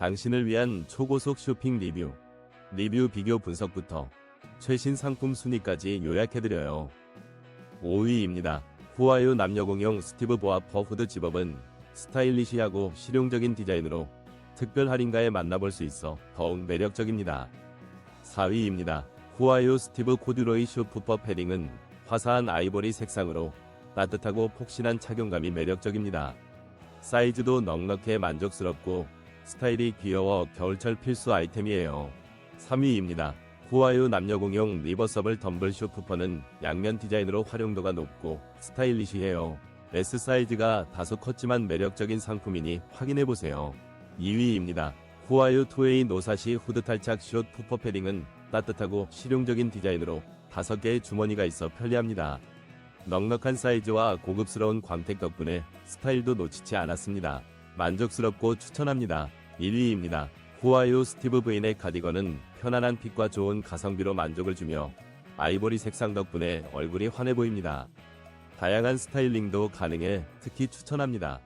당신을 위한 초고속 쇼핑 리뷰, 리뷰 비교 분석부터 최신 상품 순위까지 요약해드려요. 5위입니다. 후아유 남녀공용 스티브 보아 퍼 후드 집업은 스타일리시하고 실용적인 디자인으로 특별 할인가에 만나볼 수 있어 더욱 매력적입니다. 4위입니다. 후아유 스티브 코듀로이 쇼푸퍼 패딩은 화사한 아이보리 색상으로 따뜻하고 폭신한 착용감이 매력적입니다. 사이즈도 넉넉해 만족스럽고 스타일이 귀여워 겨울철 필수 아이템이에요. 3위입니다. 후아유 남녀공용 리버서블 덤블 쇼푸퍼는 양면 디자인으로 활용도가 높고 스타일리시해요. S 사이즈가 다소 컸지만 매력적인 상품이니 확인해보세요. 2위입니다. 후아유 투웨이 노사시 후드 탈착 숏 푸퍼 패딩은 따뜻하고 실용적인 디자인으로 5개의 주머니가 있어 편리합니다. 넉넉한 사이즈와 고급스러운 광택 덕분에 스타일도 놓치지 않았습니다. 만족스럽고 추천합니다. 1위입니다. 후아유 스티브 브인의 카디건은 편안한 핏과 좋은 가성비로 만족을 주며 아이보리 색상 덕분에 얼굴이 환해 보입니다. 다양한 스타일링도 가능해 특히 추천합니다.